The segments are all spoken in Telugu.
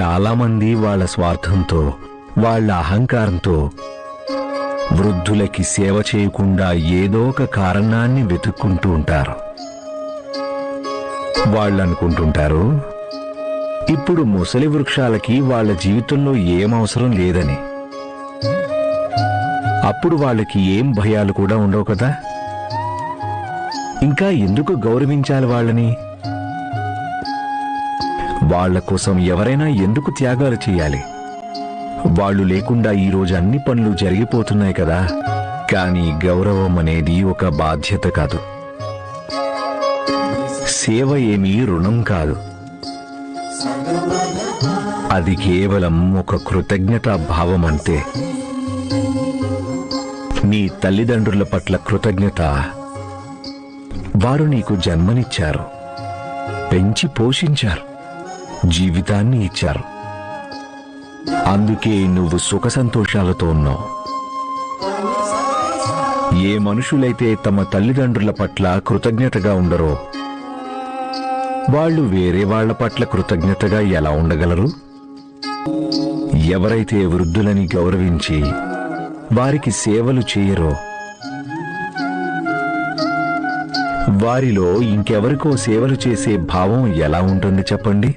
చాలామంది వాళ్ళ స్వార్థంతో వాళ్ళ అహంకారంతో వృద్ధులకి సేవ చేయకుండా ఏదో ఒక కారణాన్ని వెతుక్కుంటూ ఉంటారు. వాళ్ళు అనుకుంటుంటారు ఇప్పుడు ముసలి వృక్షాలకి వాళ్ళ జీవితంలో ఏం అవసరం లేదని. అప్పుడు వాళ్ళకి ఏం భయాలు కూడా ఉండవు కదా? ఇంకా ఎందుకు గౌరవించాలి వాళ్ళని? వాళ్ళ కోసం ఎవరైనా ఎందుకు త్యాగాలు చేయాలి? వాళ్ళు లేకుండా ఈరోజు అన్ని పనులు జరిగిపోతున్నాయి కదా. కానీ గౌరవం అనేది ఒక బాధ్యత కాదు. సేవ ఏమీ రుణం కాదు. అది కేవలం ఒక కృతజ్ఞతా భావం అంతే. నీ తల్లిదండ్రుల పట్ల కృతజ్ఞత. వారు నీకు జన్మనిచ్చారు. పెంచి పోషించారు. జీవితాన్ని ఇచ్చారు. అందుకే నువ్వు సుఖ సంతోషాలతో ఉన్నావు. ఏ మనుషులైతే తమ తల్లిదండ్రుల పట్ల కృతజ్ఞతగా ఉండరో వాళ్ళు వేరే వాళ్ళ పట్ల కృతజ్ఞతగా ఎలా ఉండగలరు? ఎవరైతే వృద్ధులని గౌరవించి వారికి సేవలు చేయరో వారిలో ఇంకెవరికో సేవలు చేసే భావం ఎలా ఉంటుంది చెప్పండి?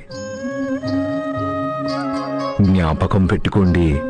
జ్ఞాపకం పెట్టుకోండి.